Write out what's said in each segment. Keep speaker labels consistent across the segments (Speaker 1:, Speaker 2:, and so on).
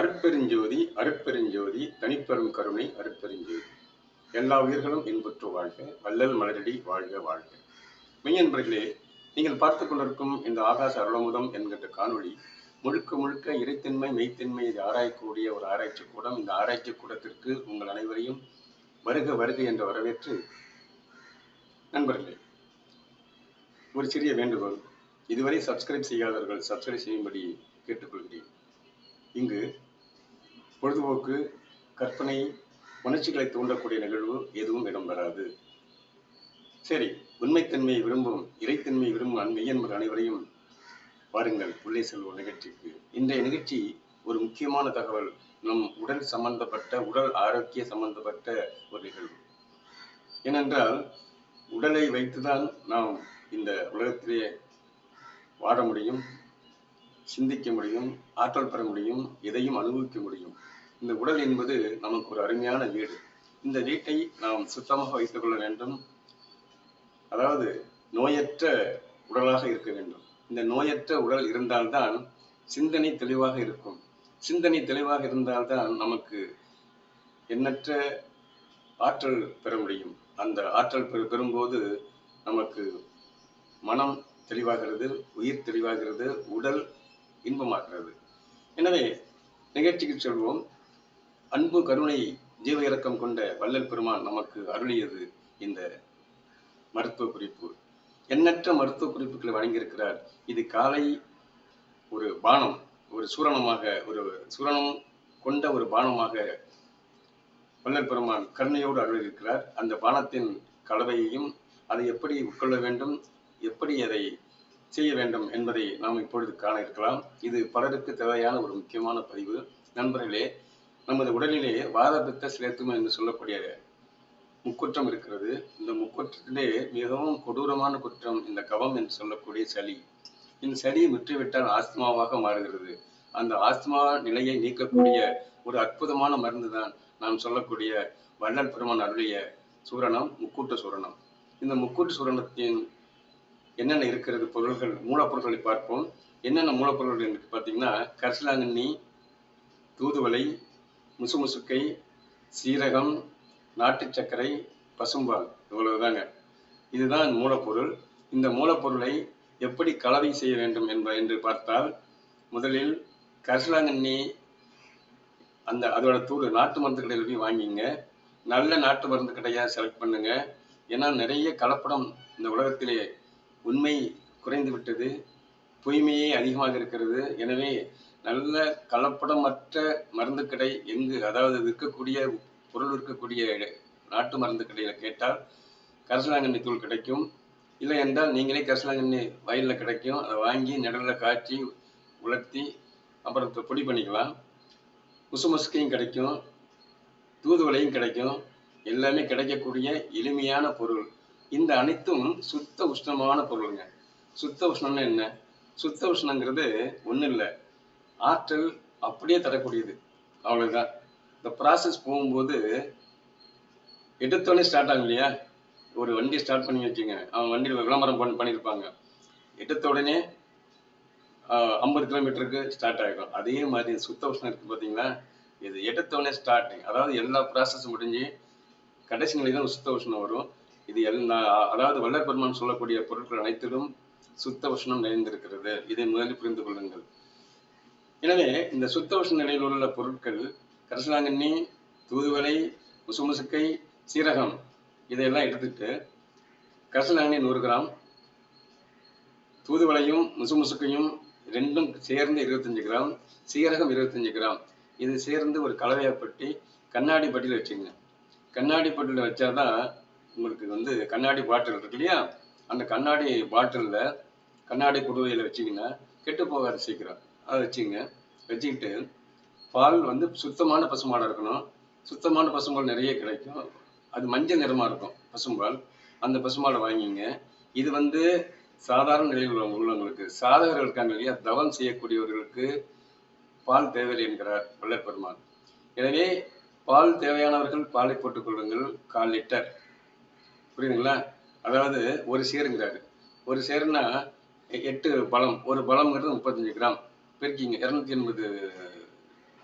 Speaker 1: அருட்பெருஞ்சோதி அருட்பெருஞ்சோதி தனிப்பெரும் கருணை அருட்பெருஞ்சோதி. எல்லா உயிர்களும் இன்புற்று வாழ்க வள்ளல் மலரடி வாழ்க வாழ்க. மெய்யன்பர்களே நீங்கள் பார்த்து கொண்டிருக்கும் இந்த ஆகாச அருளமுதம் என்கின்ற காணொளி முழுக்க முழுக்க இறைத்தன்மை மெய்த்தன்மை இது ஆராயக்கூடிய ஒரு ஆராய்ச்சி கூடம். இந்த ஆராய்ச்சி கூடத்திற்கு உங்கள் அனைவரையும் வருக வருக என்று வரவேற்று நண்பர்களே ஒரு சிறிய வேண்டுகோள். இதுவரை சப்ஸ்கிரைப் செய்யாதவர்கள் சப்ஸ்கிரைப் செய்யும்படி கேட்டுக்கொள்கிறேன். இங்கு பொழுதுபோக்கு கற்பனை உணர்ச்சிகளை தூண்டக்கூடிய நிகழ்வு எதுவும் இடம்பெறாது சரி உண்மைத்தன்மையை விரும்பும் இறைத்தன்மையை விரும்பும் அன்மையன்பர் அனைவரையும் வாருங்கள் உள்ளே செல்வோம் நிகழ்ச்சிக்கு. இன்றைய நிகழ்ச்சி ஒரு முக்கியமான தகவல். நம் உடல் சம்பந்தப்பட்ட உடல் ஆரோக்கிய சம்பந்தப்பட்ட ஒரு நிகழ்வு. ஏனென்றால் உடலை வைத்துதான் நாம் இந்த உலகத்திலே வாழ முடியும் சிந்திக்க முடியும் ஆற்றல் பெற முடியும் எதையும் அனுபவிக்க முடியும். இந்த உடல் என்பது நமக்கு ஒரு அருமையான வீடு. இந்த வீட்டை நாம் சுத்தமாக வைத்துக் கொள்ள வேண்டும். அதாவது நோயற்ற உடலாக இருக்க வேண்டும். இந்த நோயற்ற உடல் இருந்தால்தான் சிந்தனை தெளிவாக இருக்கும். சிந்தனை தெளிவாக இருந்தால்தான் நமக்கு எண்ணற்ற ஆற்றல் பெற முடியும். அந்த ஆற்றல் பெற பெறும்போது நமக்கு மனம் தெளிவாகிறது உயிர் தெளிவாகிறது உடல் இன்பமாகிறது. எனவே நிகழ்ச்சிக்கு செல்வோம். அன்பு கருணை ஜீவ இறக்கம் கொண்ட வள்ளல் பெருமான் நமக்கு அருளியது இந்த மருத்துவ குறிப்பு. எண்ணற்ற மருத்துவ குறிப்புகளை வழங்கியிருக்கிறார். இது காலை ஒரு பானம் ஒரு சூரணமாக ஒரு சூரணம் கொண்ட ஒரு பானமாக வள்ளல் பெருமான் கருணையோடு அருளியிருக்கிறார். அந்த பானத்தின் கலவையையும் அதை எப்படி உட்கொள்ள வேண்டும் எப்படி அதை செய்ய வேண்டும் என்பதை நாம் இப்பொழுது காண இருக்கலாம். இது பலருக்கு தேவையான ஒரு முக்கியமான பதிவு. நண்பர்களே நமது உடலிலே வாதபித்த சிலேத்துமம் என்று சொல்லக்கூடிய முக்குற்றம் இருக்கிறது. இந்த முக்குற்றத்திலே மிகவும் கொடூரமான குற்றம் இந்த கவம் என்று சொல்லக்கூடிய சளி. இந்த சளி முற்றிவிட்டால் ஆஸ்துமாவாக மாறுகிறது. அந்த ஆஸ்துமா நிலையை நீக்கக்கூடிய ஒரு அற்புதமான மருந்து தான் நாம் சொல்லக்கூடிய வள்ளல் பெருமான் அருளிய சூரணம் முக்கூட்டு சூரணம். இந்த முக்கூட்டு சூரணத்தின் என்னென்ன இருக்கிறது பொருள்கள் மூலப்பொருட்களை பார்ப்போம். என்னென்ன மூலப்பொருள்கள் என்று பார்த்தீங்கன்னா கரிசலாங்கண்ணி தூதுவளை முசுமுசுக்கை சீரகம் நாட்டு சர்க்கரை பசும்பால் இவ்வளவுதாங்க. இதுதான் மூலப்பொருள். இந்த மூலப்பொருளை எப்படி கலவை செய்ய வேண்டும் என்ப என்று பார்த்தால் முதலில் கரிசலாங்கண்ணி அந்த அதோட தூள் நாட்டு மருந்து கடையில் போய் வாங்கிங்க. நல்ல நாட்டு மருந்து கடையாக செலக்ட் பண்ணுங்க. ஏன்னா நிறைய கலப்படம் இந்த உலகத்திலே உண்மை குறைந்து விட்டது. பொய்மையே அதிகமாக இருக்கிறது. எனவே நல்ல கலப்படமற்ற மருந்து கடை எங்கு அதாவது விற்கக்கூடிய பொருள் விற்கக்கூடிய நாட்டு மருந்து கடையில் கேட்டால் கரிசலாங்கண்ணி தூள் கிடைக்கும். இல்லை என்றால் நீங்களே கரிசலாங்கண்ணி வயலில் கிடைக்கும். அதை வாங்கி நிழலில் காய்ச்சி உலர்த்தி அப்புறம் பொடி பண்ணிக்கலாம். முசுமுசுக்கையும் கிடைக்கும். தூதுவளையும் கிடைக்கும். எல்லாமே கிடைக்கக்கூடிய எளிமையான பொருள். இந்த அனைத்தும் சுத்த உஷ்ணமான பொருளுங்க. சுத்த உஷ்ணம்னு என்ன? சுத்த உஷ்ணங்கிறது ஒன்றும் இல்லை ஆற்றல் அப்படியே தரக்கூடியது. அவ்வளவுதான். இந்த ப்ராசஸ் போகும்போது எடுத்தோடனே ஸ்டார்ட் ஆகும் இல்லையா? ஒரு வண்டி ஸ்டார்ட் பண்ணி வச்சுங்க. அவன் வண்டியில் விளம்பரம் பண்ணி பண்ணியிருப்பாங்க. எடுத்த உடனே ஐம்பது கிலோமீட்டருக்கு ஸ்டார்ட் ஆகிடும். அதே மாதிரி சுத்த உஷ்ணம் இருக்குது பார்த்தீங்களா இது எடுத்தோடனே ஸ்டார்டிங் அதாவது எல்லா ப்ராசஸும் முடிஞ்சு கடைசி நிலை தான் சுத்த உஷ்ணம் வரும். இது எல்லா அதாவது வல்லற்பெருமான் சொல்லக்கூடிய பொருட்கள் அனைத்திலும் சுத்த உஷ்ணம் நிறைந்திருக்கிறது. இதை முதலில் புரிந்து கொள்ளுங்கள். எனவே இந்த சுத்த உஷ்ண நிலையில் உள்ள பொருட்கள் கரிசலாங்கண்ணி தூதுவளை முசுமுசுக்கை சீரகம் இதையெல்லாம் எடுத்துட்டு கரிசலாங்கண்ணி நூறு கிராம் தூதுவளையும் முசுமுசுக்கையும் ரெண்டும் சேர்ந்து இருபத்தஞ்சு கிராம் சீரகம் இருபத்தஞ்சு கிராம். இது சேர்ந்து ஒரு கலவையப்பட்டி கண்ணாடி பட்டியில் வச்சுங்க. கண்ணாடி பட்டியில் வச்சாதான் உங்களுக்கு வந்து கண்ணாடி பாட்டில் இருக்கு இல்லையா? அந்த கண்ணாடி பாட்டிலில் கண்ணாடி குடுவையில் வச்சிங்கன்னா கெட்டு போகாது சீக்கிரம். அதை வச்சுங்க. வச்சுக்கிட்டு பால் வந்து சுத்தமான பசுமாடாக இருக்கணும். சுத்தமான பசும்பால் நிறைய கிடைக்கும். அது மஞ்சள் நிறமாக இருக்கும் பசும்பால். அந்த பசுமாடை வாங்கிங்க. இது வந்து சாதாரண நிலையில் உள்ள உள்ளவங்களுக்கு சாதகர்கள் இருக்காங்க இல்லையா? தவம் செய்யக்கூடியவர்களுக்கு பால் தேவையில்லை என்கிறார் வள்ளல் எனவே பால் தேவையானவர்கள் பாலை போட்டுக்கொள்ளுங்கள் கால் லிட்டர். புரியுதுங்களா? அதாவது ஒரு சேருங்கிறாரு. ஒரு சேருன்னா எட்டு பழம். ஒரு பழம்ங்கிறது முப்பத்தஞ்சு கிராம். பெருக்கிங்க இரநூத்தி எண்பது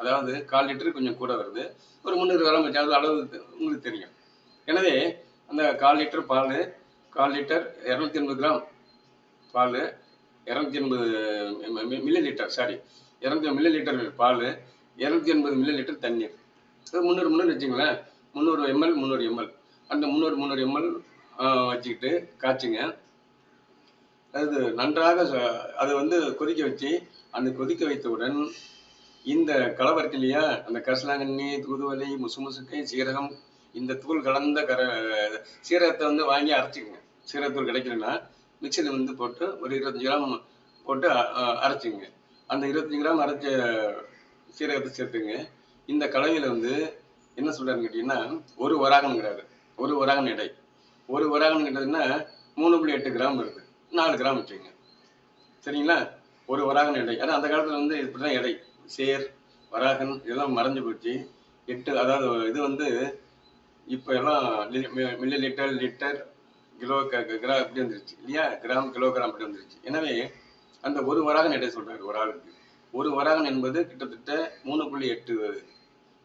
Speaker 1: அதாவது கால் லிட்டரு கொஞ்சம் கூட வருது. ஒரு முந்நூறு கிராம் வச்சாலும் அளவு உங்களுக்கு தெரியும். எனவே அந்த கால் லிட்டர் பால் கால் லிட்டர் இரநூத்தி எண்பது கிராம் பால் இரநூத்தி எண்பது மில்லி லிட்டர் சாரி இரநூத்தி மில்லி லிட்டர் பால் இரநூத்தி எண்பது மில்லி லிட்டர் தண்ணீர் முந்நூறு முந்நூறு வச்சுங்களேன். முந்நூறு எம்எல் முந்நூறு எம்எல். அந்த முந்நூறு முந்நூறு எம்எல் வச்சுக்கிட்டு காய்ச்சுங்க. அது நன்றாக ச- அதை வந்து கொதிக்க வச்சு அந்த கொதிக்க வைத்தவுடன் இந்த கலவை இருக்கு இல்லையா? அந்த கரிசலாங்கண்ணி தூதுவளை முசுமுசுக்கை சீரகம் இந்த தூள் கலந்த கர சீரகத்தை வந்து வாங்கி அரைச்சிக்கங்க. சீரகத்தூள் கிடைக்கலன்னா மிக்சியில் வந்து போட்டு ஒரு இருபத்தஞ்சு கிராம் போட்டு அ- அரைச்சிங்க அந்த இருபத்தஞ்சி கிராம் அரைச்ச சீரகத்தை சேர்த்துங்க. இந்த கலவையில் வந்து என்ன சொல்றாருன்னு கேட்டிங்கன்னா ஒரு வராகம்ங்கிறாரு. ஒரு வராகன் எடை. ஒரு வராகன் கிட்டதுன்னா மூணு புள்ளி எட்டு கிராம் வருது நாலு கிராம் வச்சுங்க சரிங்களா? ஒரு வராகன் எடை. ஏன்னா அந்த காலத்தில் வந்து இப்படி தான் எடை. சேர் வராகன் இதெல்லாம் மறைஞ்சு போச்சு. எட்டு அதாவது இது வந்து இப்போ எல்லாம் மில்லி லிட்டர் லிட்டர் கிலோ கிரா இப்படி வந்துருச்சு. இல்லையா? கிராம் கிலோகிராம் அப்படி வந்துருச்சு. எனவே அந்த ஒரு வராகன் எடை சொல்கிறாரு ஒரு ஆளுக்கு. ஒரு வராகன் என்பது கிட்டத்தட்ட மூணு புள்ளி எட்டு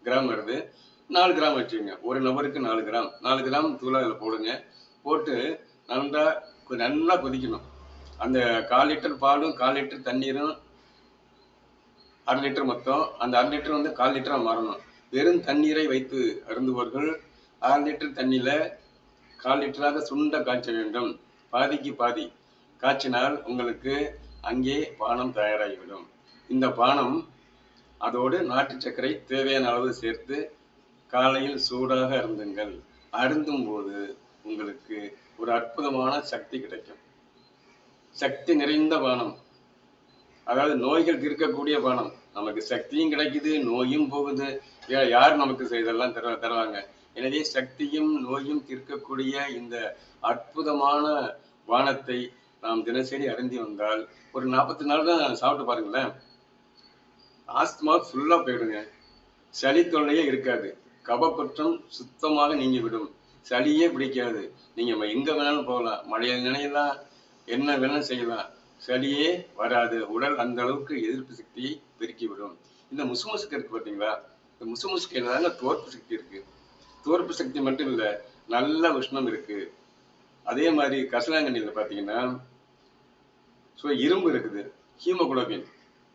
Speaker 1: கிராம் வருது. நாலு கிராம் வச்சுக்கோங்க. ஒரு நபருக்கு நாலு கிராம். நாலு கிராம் தூளை அதில் போடுங்க. போட்டு நன்றாக நல்லா கொதிக்கணும். அந்த கால் லிட்டர் பாலும் கால் லிட்டர் தண்ணீரும் அரை லிட்டர் மொத்தம் அந்த அரை லிட்டர் வந்து கால் லிட்டராக மாறணும். வெறும் தண்ணீரை வைத்து அருந்துபவர்கள் அரை லிட்டர் தண்ணியில் கால் லிட்டராக சுண்ட காய்ச்ச வேண்டும். பாதிக்கு பாதி காய்ச்சினால் உங்களுக்கு அங்கே பானம் தயாராகிவிடும். இந்த பானம் அதோடு நாட்டு சர்க்கரை தேவையான அளவு சேர்த்து காலையில் சூடாக அருந்துங்கள். அருந்தும் போது உங்களுக்கு ஒரு அற்புதமான சக்தி கிடைக்கும். சக்தி நிறைந்த பானம் அதாவது நோய்கள் தீர்க்கக்கூடிய பானம் நமக்கு சக்தியும் கிடைக்குது நோயும் போகுது. யார் நமக்கு செய்தெல்லாம் தர தருவாங்க? எனவே சக்தியும் நோயும் தீர்க்கக்கூடிய இந்த அற்புதமான பானத்தை நாம் தினசரி அருந்தி வந்தால் ஒரு நாற்பத்தி நாள் தான் சாப்பிட்டு பாருங்களேன். ஆஸ்துமா ஃபுல்லா போயிடுங்க. சளி தொல்லையே இருக்காது. கபக்குற்றம் சுத்தமாக நீங்கிவிடும் சளியே பிடிக்காது. நீங்க ம- எங்க வேணாலும் போகலாம். மழையில் நினையலாம். என்ன வேணாலும் செய்யலாம். சளியே வராது. உடல் அந்த அளவுக்கு எதிர்ப்பு சக்தியை பெருக்கிவிடும். இந்த முசுமுசுக்கு இருக்கு பார்த்தீங்களா இந்த முசுமுசுக்கு தாங்க தோற்பு சக்தி இருக்கு. தோற்பு சக்தி மட்டும் இல்லை நல்ல உஷ்ணம் இருக்கு. அதே மாதிரி கசலாங்கண்ணியில் பார்த்தீங்கன்னா ஸோ இரும்பு இருக்குது. ஹீமோகுளோபின்.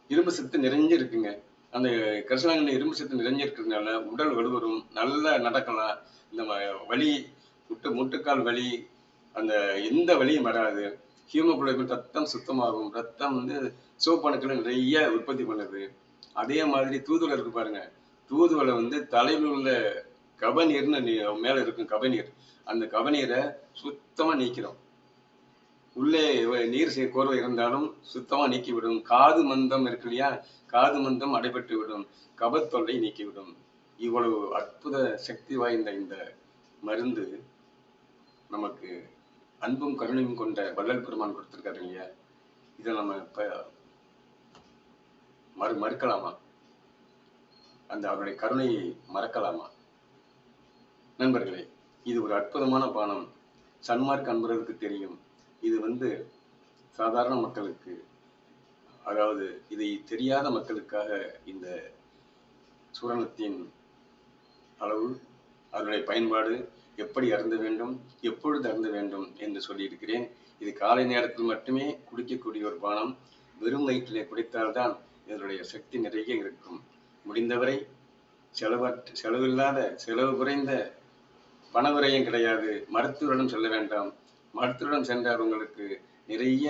Speaker 1: இரும்பு சத்து நிறைஞ்சு இருக்குங்க. அந்த கரிசலாங்கண்ணி இரும்பு சத்து நிறைஞ்சிருக்கிறதுனால உடல் வலுவரும் நல்லா நடக்கலாம். இந்த வலி முட்டு முட்டுக்கால் வலி அந்த எந்த வலியும் வராது. ஹீமோகுளோபின் ரத்தம் சுத்தமாகும். ரத்தம் வந்து சிவப்பணுக்களை நிறைய உற்பத்தி பண்ணுது. அதே மாதிரி தூதுவளை இருக்கு பாருங்க. தூதுவளை வந்து தலையில் உள்ள கபநீர்னு நீ- இருக்கும் கபநீர். அந்த கபநீரை சுத்தமாக நீக்கிறோம். உள்ளே நீர் கோர்வை இருந்தாலும் சுத்தமா நீக்கிவிடும். காது மந்தம் இருக்கு இல்லையா? காது மந்தம் அடைபட்டு விடும் கபத்தொல்லை நீக்கிவிடும். இவ்வளவு அற்புத சக்தி வாய்ந்த இந்த மருந்து நமக்கு அன்பும் கருணையும் கொண்ட வள்ளல் பெருமான் கொடுத்திருக்காரு இல்லையா? இதை நம்ம இப்போ மறு மறுக்கலாமா? அந்த அவருடைய கருணையை மறக்கலாமா? நண்பர்களே இது ஒரு அற்புதமான பானம். சன்மார்க் அன்பர்களுக்கு தெரியும். வந்து சாதாரண மக்களுக்கு அதாவது இதை தெரியாத மக்களுக்காக இந்த சூரணத்தின் அளவு அதனுடைய பயன்பாடு எப்படி அருந்த வேண்டும் எப்பொழுது அருந்த வேண்டும் என்று சொல்லியிருக்கிறேன். இது காலை நேரத்தில் மட்டுமே குடிக்கக்கூடிய ஒரு பானம் வெறும் வயிற்றிலே குடித்தால்தான் இதனுடைய சக்தி நிறைய இருக்கும். முடிந்தவரை செலவற்ற செலவில்லாத செலவு குறைந்த பண உரையும் கிடையாது. மருத்துவரிடம் செல்ல வேண்டாம். மருத்துவரிடம் சென்றால் உங்களுக்கு நிறைய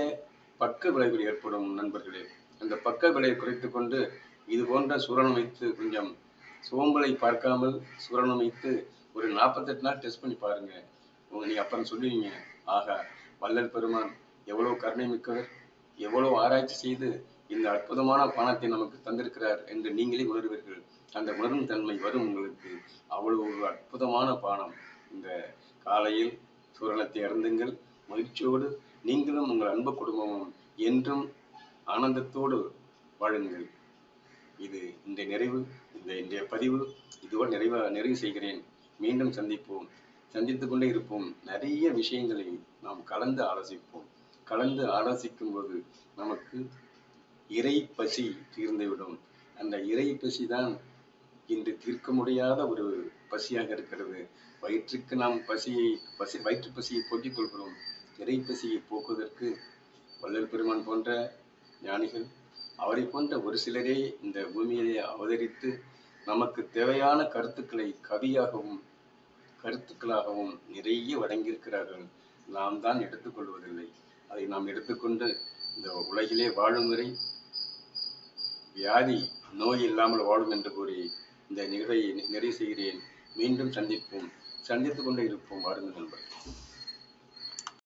Speaker 1: பக்க விளைவுகள் ஏற்படும் நண்பர்களே. அந்த பக்க விளைவை குறைத்து கொண்டு இது போன்ற சூரணம் வைத்து கொஞ்சம் சோம்பலை பார்க்காமல் சூரணம் வைத்து ஒரு நாற்பத்தெட்டு நாள் டெஸ்ட் பண்ணி பாருங்க. உங்க நீங்க அப்புறம் சொல்லுவீங்க. ஆகா வல்லல் பெருமான் எவ்வளவு கருணை மிக்கவர் எவ்வளவு ஆராய்ச்சி செய்து இந்த அற்புதமான பணத்தை நமக்கு தந்திருக்கிறார் என்று நீங்களே உணர்வீர்கள். அந்த உணரும் தன்மை வரும் உங்களுக்கு. அவ்வளவு ஒரு அற்புதமான பானம். இந்த காலையில் சூரணத்தை அருந்துங்கள் மகிழ்ச்சியோடு நீங்களும் உங்கள் அன்பு குடும்பமும் என்றும் ஆனந்தத்தோடு வாழுங்கள். இது இந்த நிறைவு. இந்த இன்றைய பதிவு இதுவரை நிறைவா நிறைவு செய்கிறேன். மீண்டும் சந்திப்போம். சந்தித்து கொண்டே இருப்போம். நிறைய விஷயங்களை நாம் கலந்து ஆலோசிப்போம். கலந்து ஆலோசிக்கும் போது நமக்கு இறை பசி தீர்ந்துவிடும். அந்த இறை பசி தான் இன்று தீர்க்க முடியாத ஒரு பசியாக இருக்கிறது. வயிற்றுக்கு நாம் பசியை பசி வயிற்று பசியை போக்கிக் கொள்கிறோம். இறை பசியை போக்குவதற்கு வள்ளல் பெருமான் போன்ற ஞானிகள் அவரை போன்ற ஒரு சிலரே இந்த பூமியிலே அவதரித்து நமக்கு தேவையான கருத்துக்களை கவியாகவும் கருத்துக்களாகவும் நிறைய வழங்கியிருக்கிறார்கள். நாம் தான் எடுத்துக்கொள்வதில்லை அதை நாம் எடுத்துக்கொண்டு இந்த உலகிலே வாழும் வரை வியாதி நோய் இல்லாமல் வாழும் என்று கூறி இந்த நிகழ்வை நிறைவு செய்கிறேன். மீண்டும் சந்திப்போம். சந்தித்துக் கொண்டே இருப்போம் வாருங்கள் நண்பர்கள்.